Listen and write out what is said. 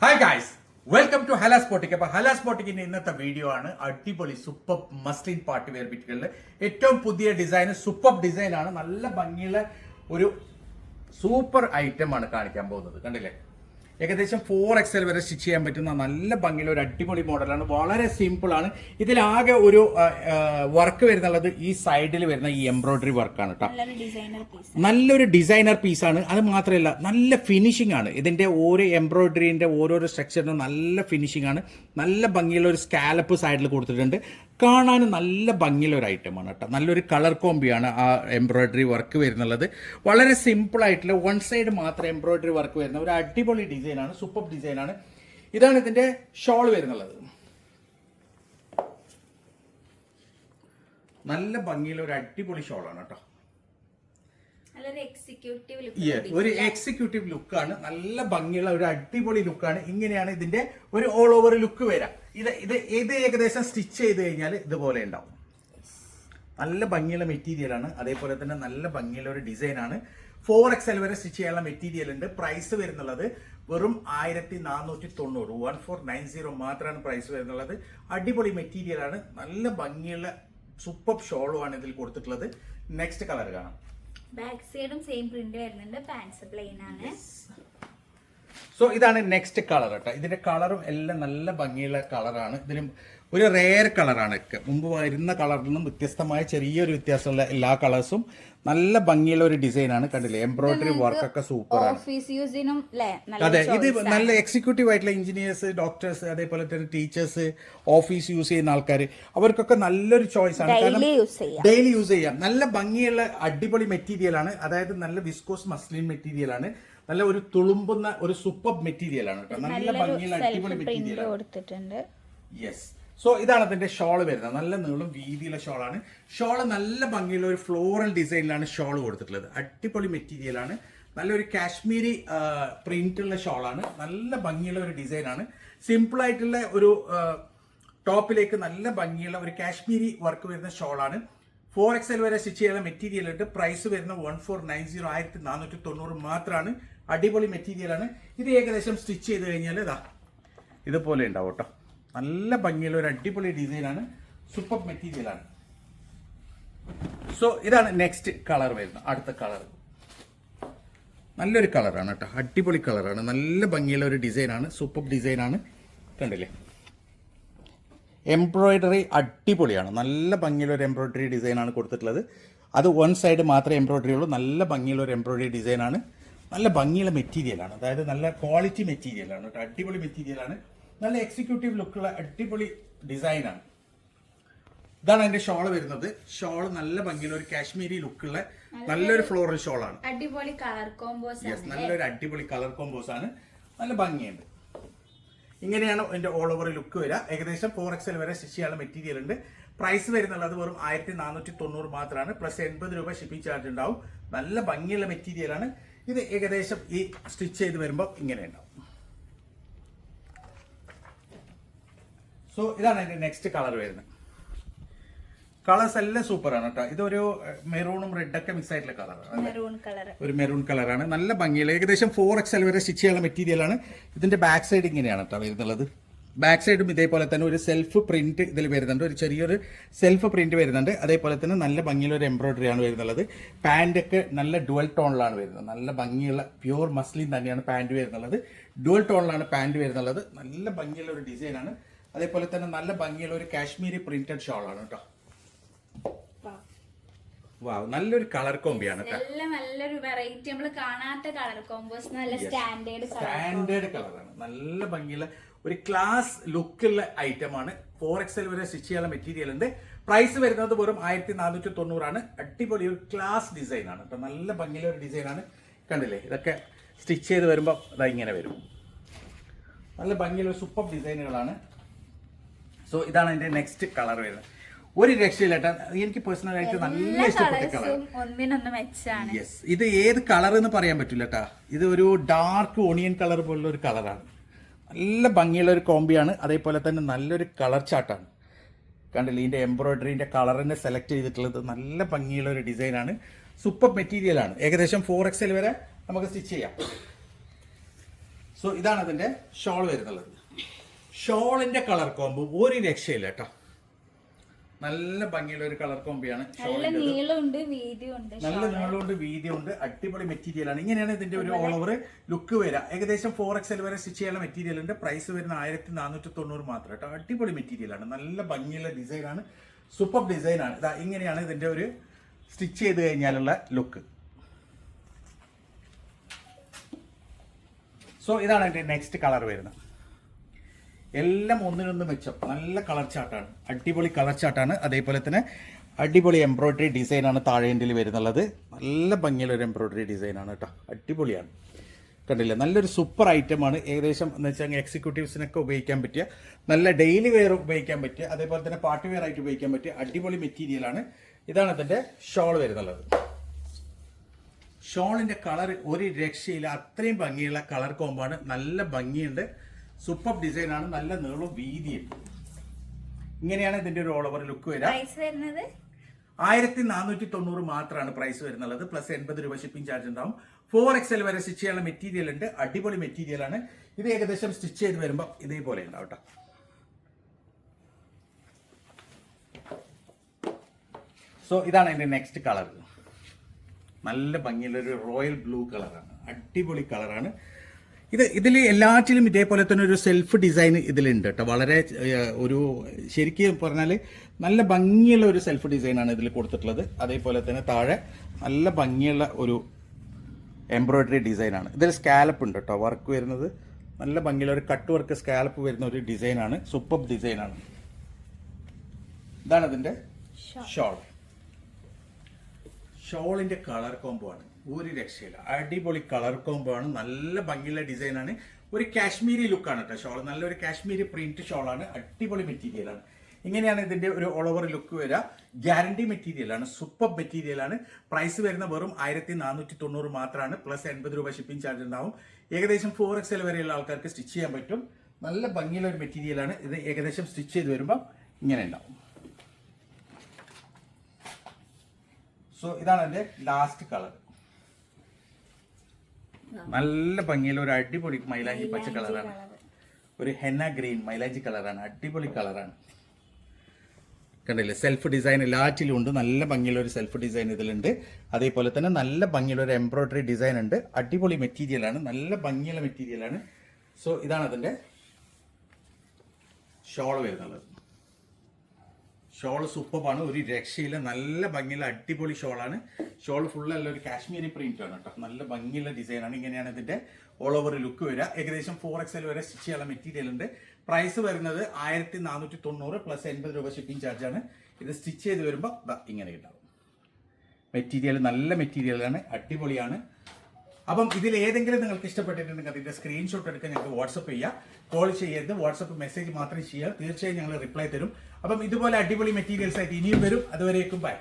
Hi guys welcome to ഹലാ സ്പോട്ടിക് അപ്പൊ ഹലാ സ്പോട്ടിക്കിന്റെ ഇന്നത്തെ വീഡിയോ ആണ് അടിപൊളി സൂപ്പർ മസ്ലിൻ പാർട്ടി വെയർ ബിറ്റുകളിൽ ഏറ്റവും പുതിയ ഡിസൈൻ സൂപ്പർ ഡിസൈൻ ആണ്. നല്ല ഭംഗിയുള്ള ഒരു സൂപ്പർ ഐറ്റം ആണ് കാണിക്കാൻ പോകുന്നത്. കണ്ടില്ലേ? ഏകദേശം ഫോർ എക്സൽ വരെ സ്റ്റിച്ച് ചെയ്യാൻ പറ്റുന്ന നല്ല ഭംഗിയുള്ള ഒരു അടിപൊളി മോഡലാണ്. വളരെ സിമ്പിൾ ആണ്. ഇതിലാകെ ഒരു വർക്ക് വരുന്നുള്ളത് ഈ സൈഡിൽ വരുന്ന ഈ എംബ്രോയിഡറി വർക്കാണ് കേട്ടോ നല്ലൊരു ഡിസൈനർ പീസ് ആണ്. പീസാണ് അത് മാത്രമല്ല നല്ല ഫിനിഷിംഗ് ആണ്. ഇതിന്റെ ഓരോ എംബ്രോയിഡറിന്റെ ഓരോരോ സ്ട്രക്ചറിനും നല്ല ഫിനിഷിംഗ് ആണ്. നല്ല ഭംഗിയുള്ള ഒരു സ്കാലപ്പ് സൈഡിൽ കൊടുത്തിട്ടുണ്ട്. കാണാൻ നല്ല ഭംഗിയുള്ള ഒരു ഐറ്റമാണ് കേട്ടോ. നല്ലൊരു കളർ കോമ്പിയാണ് ആ എംബ്രോയിഡറി വർക്ക് വരുന്നുള്ളത്. വളരെ സിമ്പിൾ ആയിട്ടുള്ള വൺ സൈഡ് മാത്രം എംബ്രോയിഡറി വർക്ക് വരുന്ന ഒരു അടിപൊളി ഡിസൈനാണ് സൂപ്പർ ഡിസൈനാണ് ഇതാണ് ഇതിന്റെ ഷോൾ വരുന്നുള്ളത്. നല്ല ഭംഗിയുള്ള ഒരു അടിപൊളി ഷോളാണ് കേട്ടോ. ഒരു എക്സിക്യൂട്ടീവ് ലുക്കാണ് നല്ല ഭംഗിയുള്ള ഒരു അടിപൊളി ലുക്കാണ് ഇങ്ങനെയാണ് ഇതിന്റെ ഒരു ഓൾ ഓവർ ലുക്ക് വരാം ഇത് ഇത് ഇത് ഏകദേശം സ്റ്റിച്ച് ചെയ്ത് കഴിഞ്ഞാൽ ഇതുപോലെ ഉണ്ടാവും. നല്ല ഭംഗിയുള്ള മെറ്റീരിയലാണ് അതേപോലെ തന്നെ നല്ല ഭംഗിയുള്ള ഒരു ഡിസൈനാണ് ഫോർ എക്സ് എൽ വരെ സ്റ്റിച്ച് ചെയ്യാനുള്ള മെറ്റീരിയൽ ഉണ്ട്. പ്രൈസ് വരുന്നുള്ളത് വെറും ആയിരത്തി നാനൂറ്റി തൊണ്ണൂറ് വൺ ഫോർ നയൻ സീറോ മാത്രമാണ് പ്രൈസ് വരുന്നുള്ളത്. അടിപൊളി മെറ്റീരിയലാണ് നല്ല ഭംഗിയുള്ള സൂപ്പർ ആണ് ഇതിൽ കൊടുത്തിട്ടുള്ളത്. നെക്സ്റ്റ് കളർ കാണാം. ബാക്ക് സൈഡും സെയിം പ്രിന്റ് വരുന്നുണ്ട്. പാൻസ് പ്ലെയിൻ ആണ്. സോ ഇതാണ് നെക്സ്റ്റ് കളർ കേട്ടോ ഇതിന്റെ കളറും എല്ലാം നല്ല ഭംഗിയുള്ള കളറാണ് ഇതിന് ഒരു റെയർ കളറാണ് മുമ്പ് വരുന്ന കളറിൽ നിന്നും വ്യത്യസ്തമായ ചെറിയൊരു വ്യത്യാസമുള്ള എല്ലാ കളേഴ്സും നല്ല ഭംഗിയുള്ള ഒരു ഡിസൈനാണ് കണ്ടില്ലേ? എംബ്രോയിഡറി വർക്കൊക്കെ സൂപ്പറാണ് അതെ ഇത് നല്ല എക്സിക്യൂട്ടീവ് ആയിട്ടുള്ള എഞ്ചിനീയേഴ്സ് ഡോക്ടേഴ്സ് അതേപോലെ തന്നെ ടീച്ചേഴ്സ് ഓഫീസ് യൂസ് ചെയ്യുന്ന ആൾക്കാർ അവർക്കൊക്കെ നല്ലൊരു ചോയ്സ് ആണ്. കാരണം ഡെയിലി യൂസ് ചെയ്യാം. നല്ല ഭംഗിയുള്ള അടിപൊളി മെറ്റീരിയൽ ആണ്. അതായത് നല്ല വിസ്കോസ് മസ്ലിൻ മെറ്റീരിയൽ ആണ്. നല്ല ഒരു തുളുമ്പുന്ന ഒരു സൂപ്പർ മെറ്റീരിയൽ ആണ് നല്ല ഭംഗിയുള്ള അടിപൊളി മെറ്റീരിയൽ യെസ് സോ ഇതാണ് അതിന്റെ ഷോൾ വരുന്നത്. നല്ല നീളം വീതിയുള്ള ഷോളാണ് ഷോൾ നല്ല ഭംഗിയുള്ള ഒരു ഫ്ലോറൽ ഡിസൈനിലാണ് ഷോൾ കൊടുത്തിട്ടുള്ളത്. അടിപൊളി മെറ്റീരിയൽ ആണ്. നല്ലൊരു കാശ്മീരി പ്രിന്റുള്ള ഷോളാണ് നല്ല ഭംഗിയുള്ള ഒരു ഡിസൈനാണ് സിമ്പിൾ ആയിട്ടുള്ള ഒരു ടോപ്പിലേക്ക് നല്ല ഭംഗിയുള്ള ഒരു കാശ്മീരി വർക്ക് വരുന്ന ഷോളാണ് ഫോർ എക്സ് എൽ വരെ സ്റ്റിച്ച് ചെയ്യുന്ന മെറ്റീരിയൽ ഉണ്ട്. പ്രൈസ് വരുന്ന വൺ ഫോർ നയൻ സീറോ ആയിരത്തി നാനൂറ്റി തൊണ്ണൂറ് മാത്രമാണ്. അടിപൊളി മെറ്റീരിയലാണ് ഇത് ഏകദേശം സ്റ്റിച്ച് ചെയ്ത് കഴിഞ്ഞാൽ ഇതാ ഇതുപോലെ ഉണ്ടാവും കേട്ടോ. നല്ല ഭംഗിയുള്ള ഒരു അടിപൊളി ഡിസൈനാണ് സൂപ്പർ മെറ്റീരിയലാണ് സോ ഇതാണ് നെക്സ്റ്റ് കളർ വരുന്നത് അടുത്ത കളർ നല്ലൊരു കളറാണ് കേട്ടോ അടിപൊളി കളറാണ് നല്ല ഭംഗിയുള്ള ഒരു ഡിസൈനാണ് സൂപ്പർ ഡിസൈനാണ്. കണ്ടില്ലേ? എംബ്രോയിഡറി അടിപൊളിയാണ്. നല്ല ഭംഗിയുള്ള ഒരു എംബ്രോയിഡറി ഡിസൈനാണ് കൊടുത്തിട്ടുള്ളത്. അത് വൺ സൈഡ് മാത്രമേ എംബ്രോയിഡറി ഉള്ളൂ നല്ല ഭംഗിയുള്ള ഒരു എംബ്രോയിഡറി ഡിസൈനാണ്. നല്ല ഭംഗിയുള്ള മെറ്റീരിയലാണ് അതായത് നല്ല ക്വാളിറ്റി മെറ്റീരിയലാണ് കേട്ടോ അടിപൊളി മെറ്റീരിയലാണ് നല്ല എക്സിക്യൂട്ടീവ് ലുക്കുള്ള അടിപൊളി ഡിസൈനാണ് ഇതാണ് അതിന്റെ ഷോൾ വരുന്നത്. ഷോൾ നല്ല ഭംഗിയുള്ള ഒരു കാശ്മീരി ലുക്കുള്ള നല്ലൊരു ഫ്ലോറൽ ഷോൾ ആണ്. അടിപൊളി കളർ കോംബോസ് നല്ലൊരു അടിപൊളി കളർ കോംബോസ് ആണ്. നല്ല ഭംഗിയുണ്ട്. ഇങ്ങനെയാണ് എന്റെ ഓൾ ഓവർ ലുക്ക് വരിക. ഏകദേശം ഫോർ എക്സൽ വരെ ശിശിയാണ് മെറ്റീരിയൽ ഉണ്ട്. പ്രൈസ് വരുന്നുള്ളത് വെറും ആയിരത്തി നാനൂറ്റി തൊണ്ണൂറ് മാത്രമാണ്. പ്ലസ് എൺപത് രൂപ ഷിപ്പിംഗ് ചാർജ് ഉണ്ടാവും. നല്ല ഭംഗിയുള്ള മെറ്റീരിയലാണ് ഇത് ഏകദേശം ഈ സ്റ്റിച്ച് ചെയ്ത് വരുമ്പോൾ ഇങ്ങനെ ഉണ്ടാവും. സോ ഇതാണ് അതിന്റെ നെക്സ്റ്റ് കളർ വരുന്നത്. കളേഴ്സ് എല്ലാം സൂപ്പറാണ് കേട്ടോ. ഇതൊരു മെറൂണും റെഡൊക്കെ മിക്സ് ആയിട്ടുള്ള കളറാണ് കളർ ഒരു മെറൂൺ കളറാണ് നല്ല ഭംഗിയുള്ള ഏകദേശം ഫോർ എക്സ് വരെ സ്റ്റിച്ച് ചെയ്യാനുള്ള മെറ്റീരിയലാണ് ഇതിന്റെ ബാക്ക് സൈഡ് ഇങ്ങനെയാണ് കേട്ടോ വരുന്നുള്ളത്. ബാക്ക് സൈഡും ഇതേപോലെ തന്നെ ഒരു സെൽഫ് പ്രിന്റ് ഇതിൽ വരുന്നുണ്ട്. ഒരു ചെറിയൊരു സെൽഫ് പ്രിന്റ് വരുന്നുണ്ട്. അതേപോലെ തന്നെ നല്ല ഭംഗിയുള്ള ഒരു എംബ്രോയിഡറി ആണ് വരുന്നുള്ളത്. പാന്റൊക്കെ നല്ല ഡുവൽ ടോണിലാണ് വരുന്നത്. നല്ല ഭംഗിയുള്ള പ്യൂർ മസ്ലിൻ തന്നെയാണ് പാന്റ് വരുന്നുള്ളത്. ഡുവൽ ടോണിലാണ് പാന്റ് വരുന്നുള്ളത്. നല്ല ഭംഗിയുള്ള ഒരു ഡിസൈനാണ് അതേപോലെ തന്നെ നല്ല ഭംഗിയുള്ള ഒരു കാശ്മീരി പ്രിന്റഡ് ഷോൾ ആണ് കേട്ടോ വാ. നല്ലൊരു കളർ കോമ്പിയാണ് നല്ലൊരു വെറൈറ്റി നമ്മൾ കാണാത്ത കളർ കോമ്പോസ് നല്ല സ്റ്റാൻഡേർഡ് സ്റ്റാൻഡേർഡ് കളറാണ് നല്ല ഭംഗിയുള്ള ഒരു ക്ലാസ് ലുക്കുള്ള ഐറ്റം ആണ്. ഫോർ എക്സൽ വരെ സ്റ്റിച്ച് ചെയ്യാനുള്ള മെറ്റീരിയൽ ഉണ്ട്. പ്രൈസ് വരുന്നത് വെറും ആയിരത്തി നാനൂറ്റി തൊണ്ണൂറാണ് അടിപൊളി ഒരു ക്ലാസ് ഡിസൈൻ ആണ് കേട്ടോ നല്ല ഭംഗിയുള്ള ഒരു ഡിസൈൻ ആണ്. കണ്ടില്ലേ? ഇതൊക്കെ സ്റ്റിച്ച് ചെയ്ത് വരുമ്പോൾ ഇതാ ഇങ്ങനെ വരും. നല്ല ഭംഗിയുള്ള സൂപ്പർ ഡിസൈനുകളാണ് സോ ഇതാണ് എന്റെ നെക്സ്റ്റ് കളർ വരുന്നത്. ഒരു രക്ഷയില്ല എനിക്ക് പേഴ്സണലായിട്ട് നല്ല ഇഷ്ടപ്പെട്ട കളർ യെസ് ഇത് ഏത് കളർ എന്ന് പറയാൻ പറ്റില്ല കേട്ടാ ഇത് ഒരു ഡാർക്ക് ഓണിയൻ കളർ പോലുള്ള ഒരു കളറാണ് നല്ല ഭംഗിയുള്ള ഒരു കോമ്പിയാണ് അതേപോലെ തന്നെ നല്ലൊരു കളർ ചാട്ടാണ് കണ്ടില്ലേ ഇതിന്റെ എംബ്രോയിഡറിന്റെ കളറിനെ സെലക്ട് ചെയ്തിട്ടുള്ളത് നല്ല ഭംഗിയുള്ള ഒരു ഡിസൈനാണ് സൂപ്പർ മെറ്റീരിയലാണ് ഏകദേശം ഫോർ എക്സൽ വരെ നമുക്ക് സ്റ്റിച്ച് ചെയ്യാം. സോ ഇതാണ് അതിന്റെ ഷോൾ വരുന്നുള്ളത്. ഷോളിന്റെ കളർ കോമ്പ് ഒരു രക്ഷയില്ല കേട്ടോ. നല്ല ഭംഗിയുള്ള ഒരു കളർ കോമ്പിയാണ് നല്ല ഷോളിന്റെ നീളമുണ്ട് നല്ല വീതിയുണ്ട് അടിപൊളി മെറ്റീരിയലാണ് ഇങ്ങനെയാണ് ഇതിന്റെ ഒരു ഓൾ ഓവർ ലുക്ക് വരിക. ഏകദേശം ഫോർ എക്സൽ വരെ സ്റ്റിച്ച് ചെയ്യാനുള്ള മെറ്റീരിയൽ ഉണ്ട്. പ്രൈസ് വരുന്ന ആയിരത്തി നാനൂറ്റി തൊണ്ണൂറ് മാത്രം കേട്ടോ. അടിപൊളി മെറ്റീരിയലാണ് നല്ല ഭംഗിയുള്ള ഡിസൈനാണ് ആണ്. സൂപ്പർ ഡിസൈനാണ് ഇതാ ഇങ്ങനെയാണ് ഇതിന്റെ ഒരു സ്റ്റിച്ച് ചെയ്ത് കഴിഞ്ഞാലുള്ള ലുക്ക് സോ ഇതാണ് എന്റെ നെക്സ്റ്റ് കളർ വരുന്നത്. എല്ലാം ഒന്നിനൊന്ന് മെച്ചം. നല്ല കളർ ചാട്ടാണ് അടിപൊളി കളർ ചാട്ടാണ് അതേപോലെ തന്നെ അടിപൊളി എംബ്രോയിഡറി ഡിസൈനാണ് താഴേണ്ടിൽ വരുന്നുള്ളത്. നല്ല ഭംഗിയുള്ള ഒരു എംബ്രോയിഡറി ഡിസൈനാണ് കേട്ടോ അടിപൊളിയാണ്. കണ്ടില്ല? നല്ലൊരു സൂപ്പർ ഐറ്റമാണ് ഏകദേശം എന്ന് വെച്ചാൽ എക്സിക്യൂട്ടീവ്സിനൊക്കെ ഉപയോഗിക്കാൻ പറ്റിയ നല്ല ഡെയിലി വെയർ ഉപയോഗിക്കാൻ പറ്റിയ അതേപോലെ തന്നെ പാർട്ടി വെയർ ആയിട്ട് ഉപയോഗിക്കാൻ പറ്റിയ അടിപൊളി മെറ്റീരിയലാണ് ഇതാണ് ഇതിന്റെ ഷോൾ വരുന്നുള്ളത്. ഷോളിന്റെ കളർ ഒരു രക്ഷയില്ല. അത്രയും ഭംഗിയുള്ള കളർ കോമ്പാണ് നല്ല ഭംഗിയുണ്ട്. സൂപ്പർ ഡിസൈൻ ആണ്. നല്ല നീളവും വീതിയുണ്ട് ഇങ്ങനെയാണ് ഇതിന്റെ ഒരു ഓൾ ഓവർ ലുക്ക് വരിക. പ്രൈസ് വരുന്നത്? ആയിരത്തി നാനൂറ്റി തൊണ്ണൂറ് മാത്രമാണ് പ്രൈസ് വരുന്നുള്ളത്. പ്ലസ് എൺപത് രൂപ ഷിപ്പിംഗ് ചാർജ് ഉണ്ടാവും. ഫോർ എക്സൽ വരെ സ്റ്റിച്ച് ചെയ്യാനുള്ള മെറ്റീരിയൽ ഉണ്ട്. അടിപൊളി മെറ്റീരിയൽ ആണ്. ഇത് ഏകദേശം സ്റ്റിച്ച് ചെയ്ത് വരുമ്പോൾ ഇതേപോലെ ഉണ്ടാവും കേട്ടോ സോ ഇതാണ് എന്റെ നെക്സ്റ്റ് കളർ നല്ല ഭംഗിയുള്ള ഒരു റോയൽ ബ്ലൂ കളറാണ് അടിപൊളി കളറാണ് ഇത് ഇതിൽ എല്ലാറ്റിലും ഇതേപോലെ തന്നെ ഒരു സെൽഫ് ഡിസൈൻ ഇതിലുണ്ട് കേട്ടോ വളരെ ഒരു ശരിക്കും പറഞ്ഞാൽ നല്ല ഭംഗിയുള്ള ഒരു സെൽഫ് ഡിസൈനാണ് ഇതിൽ കൊടുത്തിട്ടുള്ളത്. അതേപോലെ തന്നെ താഴെ നല്ല ഭംഗിയുള്ള ഒരു എംബ്രോയിഡറി ഡിസൈനാണ് ഇതിൽ സ്കാലപ്പ് ഉണ്ട് കേട്ടോ വർക്ക് വരുന്നത് നല്ല ഭംഗിയുള്ള ഒരു കട്ട് വർക്ക് സ്കാലപ്പ് വരുന്ന ഒരു ഡിസൈനാണ് സൂപ്പർ ഡിസൈനാണ് ഇതാണ് ഇതിന്റെ ഷോൾ. ഷോളിന്റെ കളർ കോംബോ ആണ്. ഒരു രക്ഷയില്ല. അടിപൊളി കളർ കോംബോ ആണ്. നല്ല ഭംഗിയുള്ള ഡിസൈനാണ് ഒരു കാശ്മീരി ലുക്കാണ് കേട്ടോ ഷോൾ നല്ലൊരു കാശ്മീരി പ്രിന്റ് ഷോളാണ് അടിപൊളി മെറ്റീരിയലാണ് ഇങ്ങനെയാണ് ഇതിന്റെ ഒരു ഓൾ ഓവർ ലുക്ക് വരിക ഗ്യാരണ്ടി മെറ്റീരിയലാണ് സൂപ്പർ മെറ്റീരിയൽ ആണ്. പ്രൈസ് വരുന്ന വെറും ആയിരത്തി നാനൂറ്റി തൊണ്ണൂറ് മാത്രമാണ് പ്ലസ് എൺപത് രൂപ ഷിപ്പിംഗ് ചാർജ് ഉണ്ടാവും. ഏകദേശം ഫോർ എക്സൽ വരെയുള്ള ആൾക്കാർക്ക് സ്റ്റിച്ച് ചെയ്യാൻ പറ്റും. നല്ല ഭംഗിയുള്ള ഒരു മെറ്റീരിയലാണ് ഇത് ഏകദേശം സ്റ്റിച്ച് ചെയ്ത് വരുമ്പോൾ ഇങ്ങനെ ഉണ്ടാവും. സോ ഇതാണ് എന്റെ ലാസ്റ്റ് കളർ നല്ല ഭംഗിയിൽ ഒരു അടിപൊളി മൈലാഞ്ചി പച്ച കളറാണ്. ഒരു ഹെന്ന ഗ്രീൻ മൈലാഞ്ചി കളറാണ്. അടിപൊളി കളറാണ്. കണ്ടില്ലേ? സെൽഫ് ഡിസൈൻ എല്ലാറ്റിലും ഉണ്ട്. നല്ല ഭംഗിയുള്ള ഒരു സെൽഫ് ഡിസൈൻ ഇതിലുണ്ട്. അതേപോലെ തന്നെ നല്ല ഭംഗിയുള്ള ഒരു എംബ്രോയിഡറി ഡിസൈൻ ഉണ്ട്. അടിപൊളി മെറ്റീരിയലാണ് നല്ല ഭംഗിയുള്ള മെറ്റീരിയലാണ് സോ ഇതാണ് അതിന്റെ ഷോൾ വരുന്നുള്ളത് ഷോൾ സൂപ്പറാണ് ഒരു രക്ഷയില്ല. നല്ല ഭംഗിയുള്ള അടിപൊളി ഷോളാണ്. ഷോൾ ഫുള്ളല്ല ഒരു കാശ്മീരി പ്രിന്റ് ആണ് കേട്ടോ നല്ല ഭംഗിയുള്ള ഡിസൈനാണ് ഇങ്ങനെയാണ് ഇതിന്റെ ഓൾ ഓവർ ലുക്ക് വരിക ഏകദേശം ഫോർ എക്സൽ വരെ സ്റ്റിച്ച് ചെയ്യാനുള്ള മെറ്റീരിയൽ ഉണ്ട്. പ്രൈസ് വരുന്നത് ആയിരത്തി നാനൂറ്റി തൊണ്ണൂറ് പ്ലസ് എൺപത് രൂപ ഷിപ്പിംഗ് ചാർജ് ആണ്. ഇത് സ്റ്റിച്ച് ചെയ്ത് വരുമ്പോൾ ഇങ്ങനെ ഉണ്ടാവും. മെറ്റീരിയൽ നല്ല മെറ്റീരിയലാണ് അടിപൊളിയാണ്. അപ്പം ഇതിൽ ഏതെങ്കിലും നിങ്ങൾക്ക് ഇഷ്ടപ്പെട്ടിട്ടുണ്ടെങ്കിൽ അതിന്റെ സ്ക്രീൻഷോട്ട് എടുക്കാൻ ഞങ്ങൾക്ക് വാട്സപ്പ് ചെയ്യാം. കോൾ ചെയ്യരുത്. വാട്സപ്പ് മെസ്സേജ് മാത്രം ചെയ്യുക തീർച്ചയായും ഞങ്ങൾ റിപ്ലൈ തരും. അപ്പം ഇതുപോലെ അടിപൊളി മെറ്റീരിയൽസ് ആയിട്ട് ഇനിയും വരും. അതുവരേക്കും ബൈ